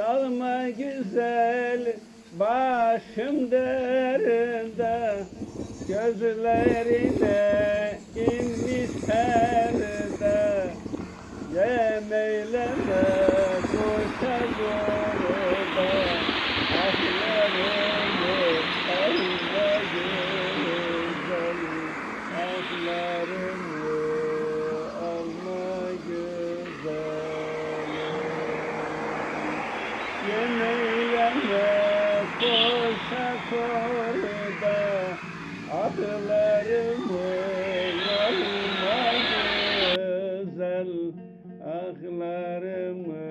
Salma güzel başım derde Gözlerine inmiş perde Yem eyleme kuşa zorda Ahlarımı alma güzel Ahlarımı alma güzel Yemeğime koşa korda Adlarımı alma güzel Ahlarımı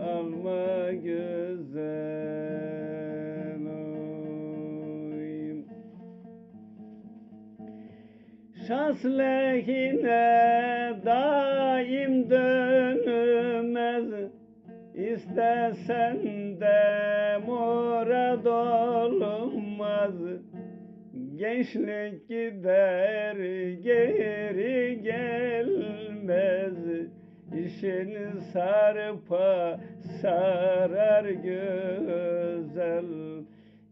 alma güzel oy. Şans lehine daim dönmez İstesen de murad olmaz Gençlik gider geri gelmez. İşini sarpa sarar güzel.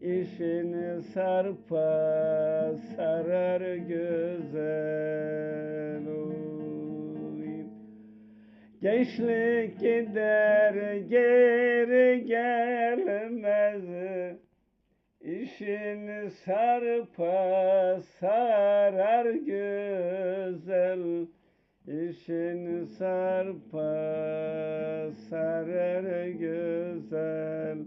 İşini sarpa sarar güzel Gençlik gider geri gelmez. İşini sarpa sarar güzel. İşini sarpa sarar güzel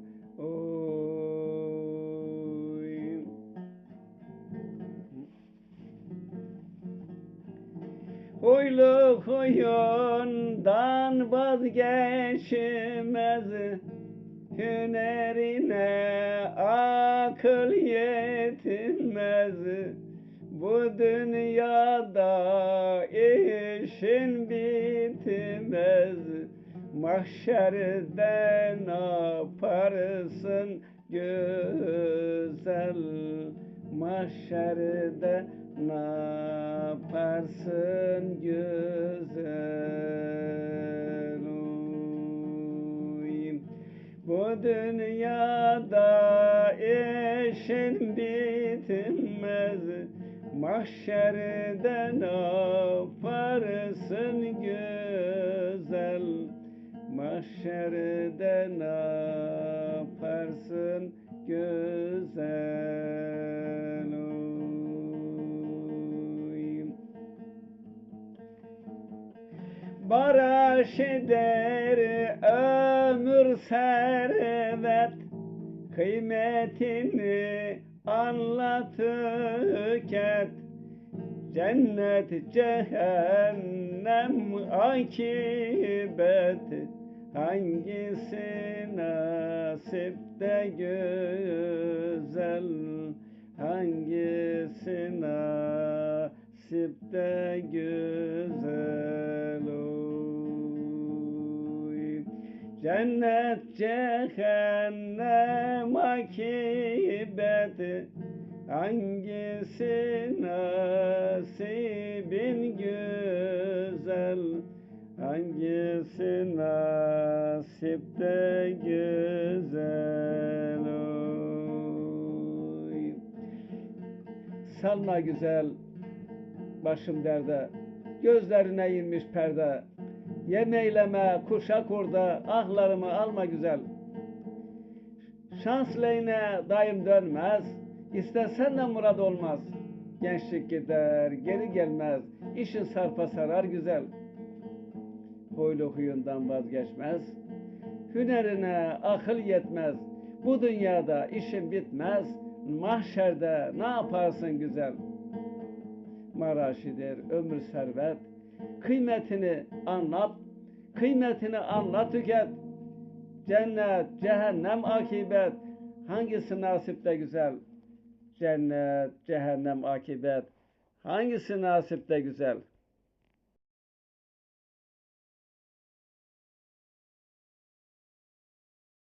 Huylu huyundan vazgeçmez. Hünerine akıl yetinmez Bu dünyada işin bitmez. Mahşerde ne yaparsın güzel? Mahşerde ne yaparsın güzel Oy. Bu dünyada işin bitmez Mahşerde ne yaparsın güzel Mahşerde ne Baraj eder ömür servet. Kıymetini anlat Cennet cehennem akibet. Hangisi nasipte güzel Hangisi nasipte güzel Cennet cehennem akibet. Hangisi nasibin güzel? Hangisi nasipte güzel? Oy. Salma güzel başım derde. Gözlerine inmiş perde Yemeyleme kuşak orada Ahlarımı alma güzel. Şans lehine daim dönmez İstesen de murad olmaz. Gençlik gider geri gelmez İşin sarpa sarar güzel. Huylu huyundan vazgeçmez Hünerine akıl yetmez. Bu dünyada işin bitmez Mahşerde ne yaparsın güzel? Maraşidir ömür servet Kıymetini anlat Kıymetini tüket Cennet, cehennem akibet Hangisi nasipte güzel? Cennet, cehennem akibet Hangisi nasipte güzel?